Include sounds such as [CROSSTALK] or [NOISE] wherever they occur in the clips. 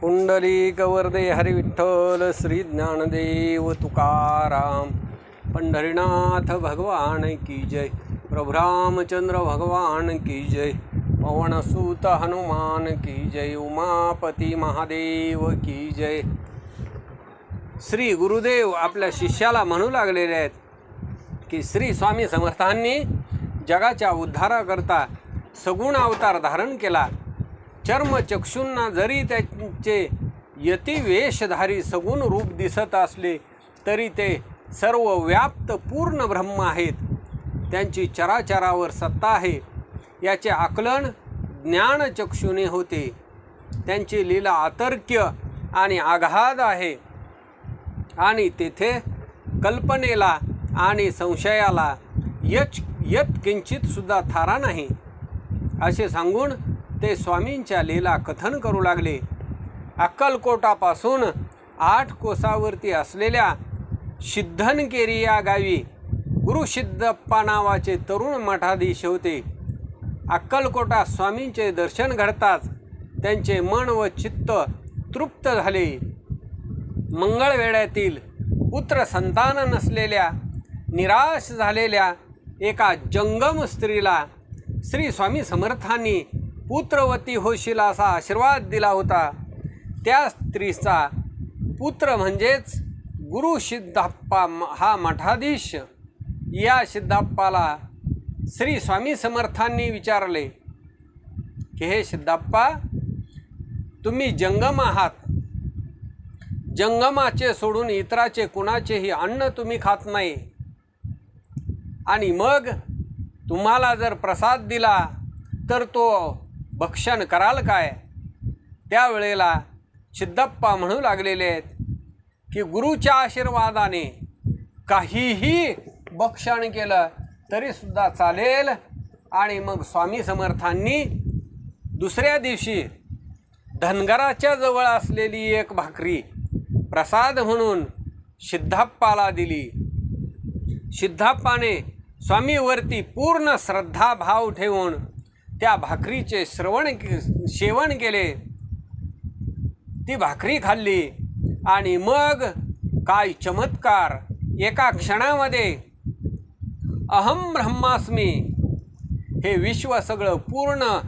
पुंडलिक वरदे हरी विठ्ठल श्री ज्ञानदेव तुकाराम। पंढरीनाथ भगवान की जय। प्रभु रामचंद्र भगवान की जय। पवनसूत हनुमान की जय। उमापती महादेव की जय। श्री गुरुदेव आपल्या शिष्याला म्हणू लागलेले आहेत की श्री स्वामी समर्थांनी जगाच्या उद्धाराकरता सगुण अवतार धारण केला. चर्मचक्षूंना जरी त्यांचे यतिवेशधारी सगुण रूप दिसत असले तरी ते सर्व व्याप्त पूर्ण ब्रह्म आहेत. त्यांची चराचरावर सत्ता आहे. याचे आकलन ज्ञानचक्षुने होते. त्यांची लीला अतर्क्य आणि आघाद आहे. आणि तेथे कल्पनेला आणि संशयाला यच यत किंचितसुद्धा थारा नाही. असे सांगून ते स्वामींच्या लीला कथन करू लागले. अक्कलकोटापासून आठ कोसावरती असलेल्या सिद्धनकेरी या गावी गुरुसिद्धप्पा नावाचे तरुण मठाधीश होते. अक्कलकोटा स्वामींचे दर्शन घडताच त्यांचे मन व चित्त तृप्त झाले. मंगळवेड्यातील पुत्र संतान नसलेल्या निराश झालेल्या एका जंगम स्त्रीला श्री स्वामी समर्थांनी पुत्रवती होशील असा आशीर्वाद दिला होता. त्या स्त्रीचा पुत्र म्हणजेच गुरु सिद्धाप्पा म- हा मठाधीश. या सिद्धाप्पाला श्री स्वामी समर्थांनी विचारले की हे सिद्धाप्पा तुम्ही जंगम आहात. जंगमाचे सोडून इतराचे कुणाचेही अन्न तुम्ही खात नाही. आणि मग तुम्हाला जर प्रसाद दिला तर तो भक्षण कराल काय? त्यावेळेला सिद्धप्पा म्हणू लागलेले आहेत की गुरुच्या आशीर्वादाने काहीही भक्षण केलं तरीसुद्धा चालेल. आणि मग स्वामी समर्थांनी दुसऱ्या दिवशी धनगराच्या जवळ असलेली एक भाकरी प्रसाद म्हणून सिद्धाप्पाला दिली. सिद्धाप्पाने स्वामीवरती पूर्ण श्रद्धाभाव ठेवून त्या भाकरीचे श्रवण सेवन केले. ती भाकरी खाल्ली आणि मग काय चमत्कार. एका क्षणामध्ये अहम ब्रह्मास्मी हे विश्व सगळं पूर्ण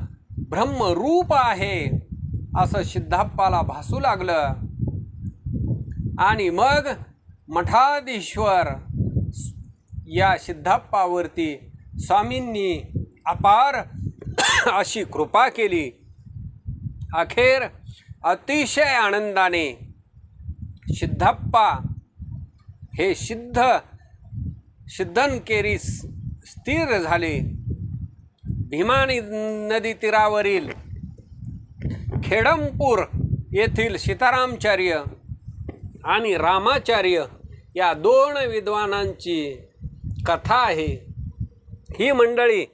ब्रह्मरूप आहे असं सिद्धाप्पाला भासू लागलं. आणि मग मठाधीश्वर या सिद्धाप्पावरती स्वामींनी अपार [LAUGHS] अशी कृपा केली. अखेर अतिशय आनंदाने सिद्धप्पा हे सिद्ध सिद्धनकेरी स्थिर झाले. भीमानी नदी तीरावरील खेडमपूर येथील सीतारामचार्य आणि रामाचार्य या दोन विद्वानांची कथा आहे. ही मंडळी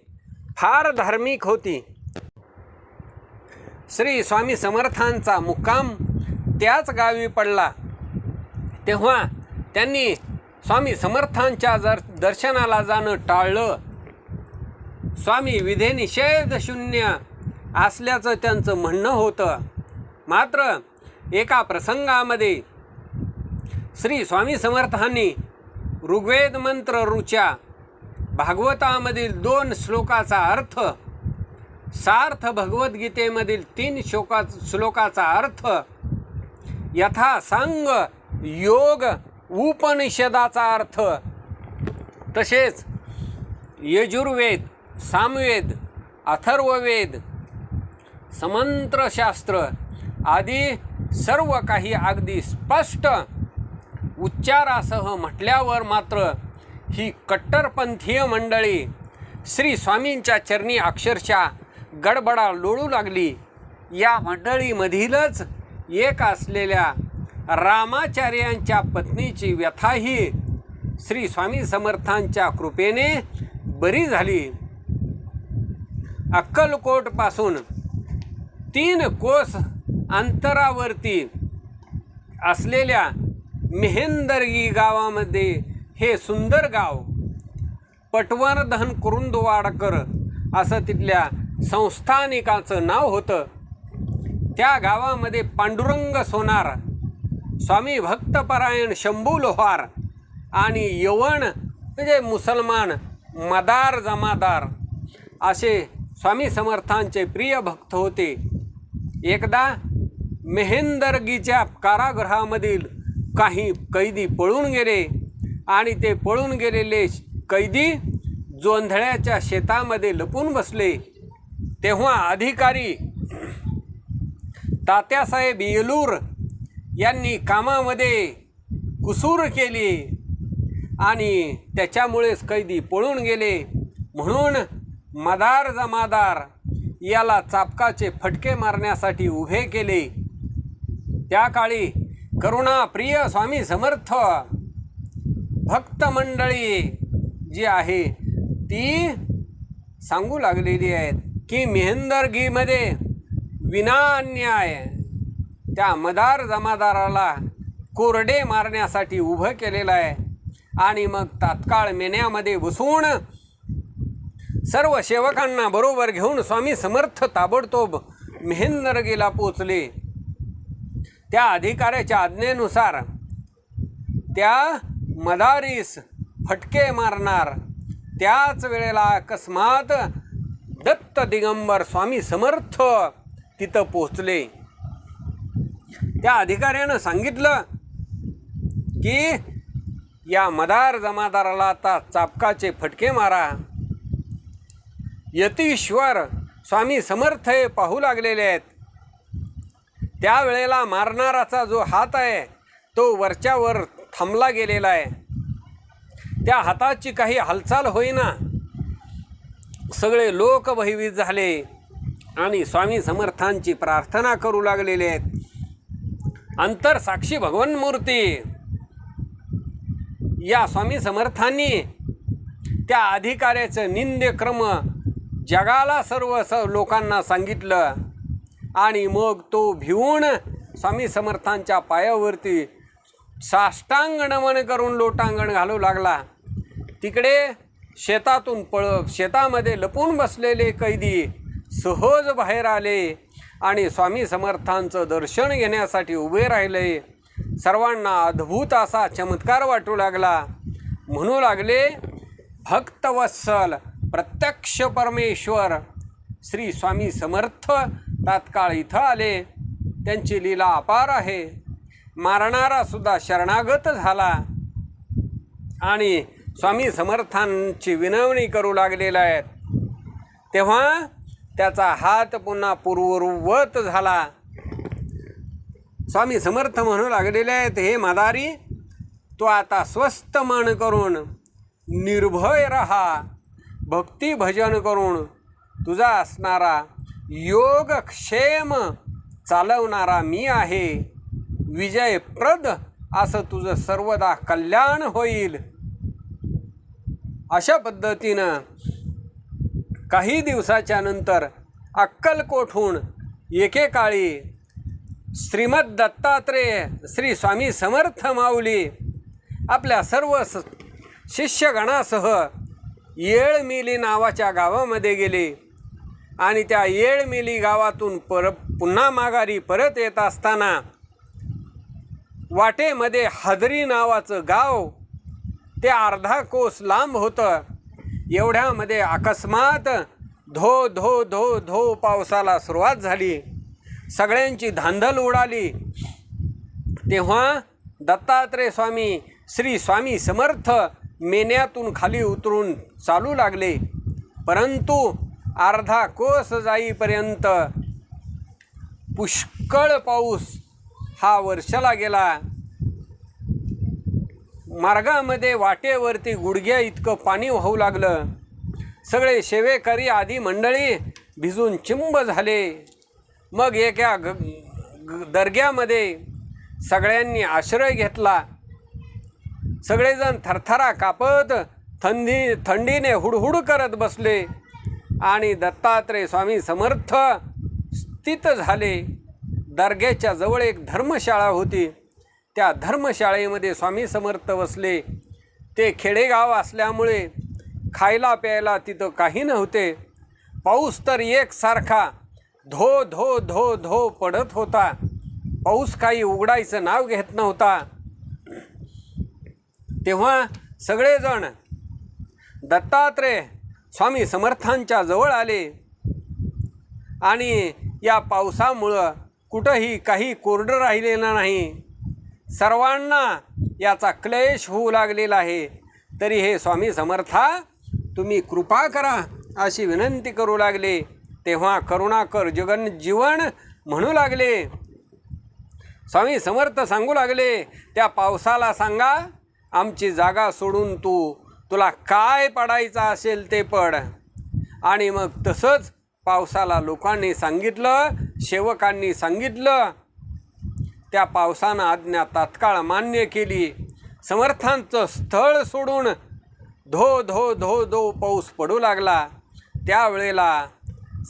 फार धार्मिक होती. श्री स्वामी समर्थांचा मुक्काम त्याच गावी पडला. तेव्हा त्यांनी स्वामी समर्थांच्या जर दर्शनाला जाणं टाळलं. स्वामी विधेनिषेध शून्य असल्याचं त्यांचं म्हणणं होतं. मात्र एका प्रसंगामध्ये श्री स्वामी समर्थांनी ऋग्वेद मंत्र ऋचा भागवतामधील दोन श्लोकाचा अर्थ सार्थ भगवद्गीतेमधील तीन श्लोका श्लोकाचा अर्थ यथा सांग योग उपनिषदाचा अर्थ. तसेच यजुर्वेद सामवेद अथर्ववेद समंत्रशास्त्र आदी सर्व काही अगदी स्पष्ट उच्चारासह म्हटल्यावर मात्र ही कट्टरपंथीय मंडळी श्री स्वामींच्या चरणी अक्षरशः गडबडा लोळू लागली. या मंडळीमधीलच एक असलेल्या रामाचार्यांच्या पत्नीची व्यथाही श्री स्वामी समर्थांच्या कृपेने बरी झाली. अक्कलकोटपासून तीन कोस अंतरावरती असलेल्या मेहेंदरगी गावामध्ये हे सुंदर गाव पटवर्धन कुरुंदवाडकर असं तिथल्या संस्थानिकाचं नाव होतं. त्या गावामध्ये पांडुरंग सोनार स्वामी भक्तपरायण शंभू लोहार आणि यवण म्हणजे मुसलमान मदार जमादार असे स्वामी समर्थांचे प्रिय भक्त होते. एकदा मेहेंदरगीच्या कारागृहामधील काही कैदी पळून गेले. आणि ते पळून गेलेले कैदी जोंधळ्याच्या शेतामध्ये लपून बसले. तेव्हा अधिकारी तात्यासाहेब येलूर यांनी कामामध्ये कुसूर केली आणि त्याच्यामुळेच कैदी पळून गेले. म्हणून मदार जमादार याला चापकाचे फटके मारण्यासाठी उभे केले. त्या काळी करुणा प्रिय स्वामी समर्थ भक्त मंडळी जी आहे ती सांगू लागलेली आहेत की मेहंदरगीमध्ये विना अन्याय त्या मदार जमादाराला कोरडे मारण्यासाठी उभं केलेलं आहे आणि मग तात्काळ मेन्यामध्ये बसून सर्व सेवकांना बरोबर घेऊन स्वामी समर्थ ताबडतोब मेहेंदरगीला पोचले. त्या अधिकाऱ्याच्या आज्ञेनुसार त्या मदारीस फटके मारणार. त्याच वेळेला अकस्मात दत्त दिगंबर स्वामी समर्थ तिथं पोहोचले. त्या अधिकाऱ्यानं सांगितलं की या मदार जमादाराला आता चापकाचे फटके मारा. यतीश्वर स्वामी समर्थ हे पाहू लागलेले आहेत. त्यावेळेला मारणाराचा जो हात आहे तो वरच्यावर थांबला गेलेला आहे. त्या हाताची काही हालचाल होईना. सगळे लोक भयभीत झाले आणि स्वामी समर्थांची प्रार्थना करू लागलेले आहेत. अंतर साक्षी भगवन मूर्ती. या स्वामी समर्थांनी त्या अधिकाऱ्याचं निंद्यक्रम जगाला सर्व स लोकांना सांगितलं आणि मग तो भिवून स्वामी समर्थांच्या पायावरती साष्टांग नमन करून लोटांगण घालू लागला. तिकडे शेतातून पळ शेतामध्ये लपून बसलेले कैदी सहज बाहेर आले आणि स्वामी समर्थांचं दर्शन घेण्यासाठी उभे राहिले. सर्वांना अद्भुत असा चमत्कार वाटू लागला. म्हणू लागले भक्तवत्सल प्रत्यक्ष परमेश्वर. श्री स्वामी समर्थ तात्काळ इथं आले. त्यांची लीला अपार आहे. मारणारा सुद्धा शरणागत झाला. आणि स्वामी समर्थांची विनवणी करू लागलेला आहेत. तेव्हा त्याचा हात पुन्हा पूर्ववत झाला. स्वामी समर्थ म्हणू लागलेले आहेत हे मादारी तो आता स्वस्थ मन करून निर्भय रहा. भक्ती भजन करून तुझा असणारा योगक्षेम चालवणारा मी आहे. विजयप्रद असं तुझं सर्वदा कल्याण होईल. अशा पद्धतीनं काही दिवसाच्या नंतर अक्कलकोठून एकेकाळी श्रीमद दत्तात्रेय श्री स्वामी समर्थ माऊली आपल्या सर्व स शिष्यगणासह येळमिली नावाच्या गावामध्ये गेले. आणि त्या येळमिली गावातून पर पुन्हा माघारी परत येत असताना वाटेमध्ये हदरी नावाचं गाव ते अर्धा कोस लांब होतं. एवढ्यामध्ये अकस्मात धो धो धो धो पावसाला सुरुवात झाली. सगळ्यांची धांदल उडाली. तेव्हा दत्तात्रय स्वामी श्री स्वामी समर्थ मेन्यातून खाली उतरून चालू लागले. परंतु अर्धा कोस जाईपर्यंत पुष्कळ पाऊस हा वर्षाला गेला. मार्गामध्ये वाटेवरती गुडघ्या इतकं पाणी वाहू लागलं. सगळे शेवेकरी आधी मंडळी भिजून चिंब झाले. मग एका ग ग- दर्ग्यामध्ये सगळ्यांनी आश्रय घेतला. सगळेजण थरथरा कापत थंडी थंडीने हुडहुड करत बसले आणि दत्तात्रय स्वामी समर्थ स्थित झाले. दर्ग्याच्या जवळ एक धर्मशाळा होती. त्या धर्मशाळेमध्ये स्वामी समर्थ बसले. ते खेडेगाव असल्यामुळे खायला प्यायला तिथं काही नव्हते. पाऊस तर एकसारखा धो धो धो धो पडत होता. पाऊस काही उघडायचं नाव घेत नव्हता. तेव्हा सगळेजण दत्तात्रेय स्वामी समर्थांच्या जवळ आले. आणि या पावसामुळं कुठंही काही कोरडं राहिलेलं नाही. सर्वांना याचा क्लेश होऊ लागलेला आहे. तरी हे स्वामी समर्था तुम्ही कृपा करा अशी विनंती करू लागले. तेव्हा करुणाकर जगन जीवन म्हणू लागले. स्वामी समर्थ सांगू लागले त्या पावसाला सांगा आमची जागा सोडून तू तुला काय पडायचं असेल ते पड. आणि मग तसंच पावसाला लोकांनी सांगितलं सेवकांनी सांगितलं त्या पावसानं आज्ञा तात्काळ मान्य केली. समर्थांचं स्थळ सोडून धो धो धो धो पाऊस पडू लागला. त्यावेळेला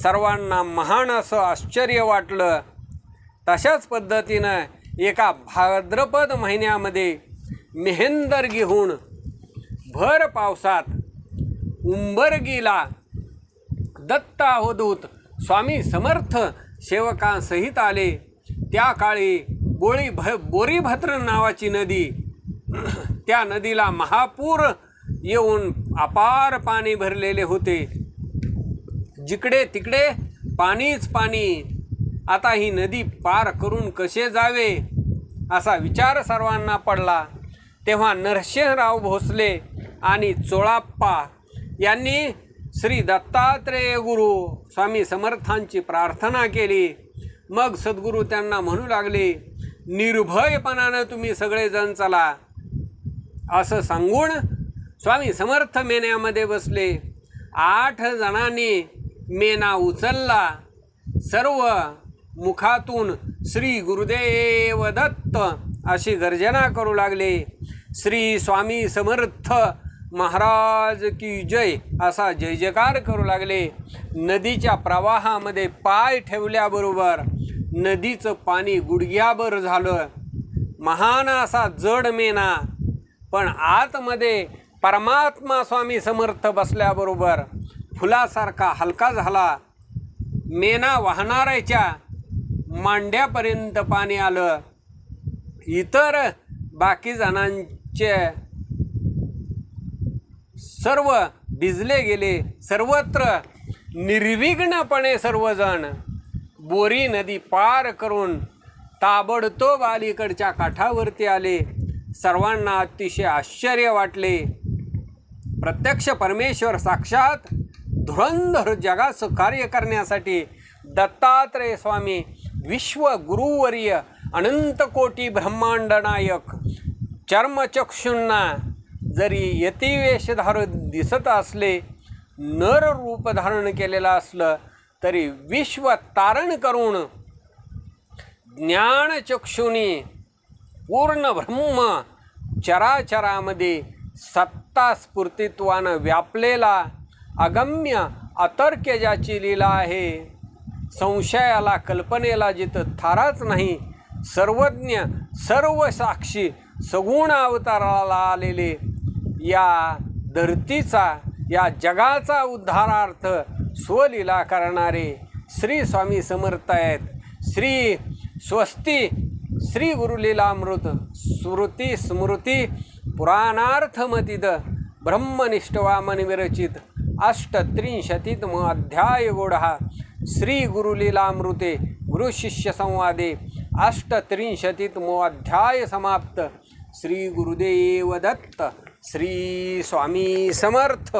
सर्वांना महान असं आश्चर्य वाटलं. तशाच पद्धतीनं एका भाद्रपद महिन्यामध्ये मेहेंदर घेऊन भर पावसात उंबरगीला दत्त अवधूत स्वामी समर्थ सेवकांसहित आले. त्या काळी बोळी भ बोरीभद्र नावाची नदी त्या नदीला महापूर येऊन अपार पाणी भरलेले होते. जिकडे तिकडे पाणीच पाणी आता ही नदी पार करून कसे जावे असा विचार सर्वांना पडला. तेव्हा नरसिंहराव भोसले आणि चोळाप्पा यांनी श्री दत्तात्रेय गुरु स्वामी समर्थांची प्रार्थना केली. मग सद्गुरू त्यांना म्हणू लागले निर्भयपणानं तुम्ही सगळेजण चला. असं सांगून स्वामी समर्थ मेन्यामध्ये बसले. आठ जणांनी मेना उचलला. सर्व मुखातून श्री गुरुदेव दत्त अशी गर्जना करू लागले. श्री स्वामी समर्थ महाराज की जय असा जय जयकार करू लागले. नदीच्या प्रवाहामध्ये पाय ठेवल्याबरोबर नदीचं पाणी गुडघ्याभर झालं. महान असा जड मेना पण आतमध्ये परमात्मा स्वामी समर्थ बसल्याबरोबर फुलासारखा हलका झाला. मेना वाहणाऱ्याच्या मांड्यापर्यंत पाणी आलं. इतर बाकी जणांचे सर्व भिजले गेले सर्वत्र निर्विघ्नपणे सर्वजण बोरी नदी पार करून ताबडतोब अलीकडच्या काठावरती आले. सर्वांना अतिशय आश्चर्य वाटले. प्रत्यक्ष परमेश्वर साक्षात धुरंधर जगाचं कार्य करण्यासाठी दत्तात्रेय स्वामी विश्वगुरुवर्य अनंतकोटी ब्रह्मांड नायक चर्मचक्षुंना जरी यतिवेशधार दिसत असले नर रूप धारण केलेलं असलं तरी विश्व तारण करून ज्ञानचक्षुनी पूर्ण ब्रह्म चराचरामध्ये सत्ता स्फूर्तित्वानं व्यापलेला अगम्य अतर्क्य ज्याची लीला आहे. संशयाला कल्पनेला जिथं थाराच नाही सर्वज्ञ सर्व साक्षी सगुण अवताराला आलेले या धरतीचा या जगाचा उद्धारार्थ स्वलीला करणारे श्री स्वामी समर्थ आहेत. श्री स्वस्ती श्री गुरुलीलामृत स्मृती स्मृती पुराणार्थमतिद ब्रह्मनिष्ठवामन विरचित अष्टत्रिंशतीत अध्याय गोढा श्री गुरुलीलामृते गुरुशिष्य संवादे अष्टत्रिंशतीत अध्याय समाप्त श्री गुरुदेव दत्त. श्री स्वामी समर्थ.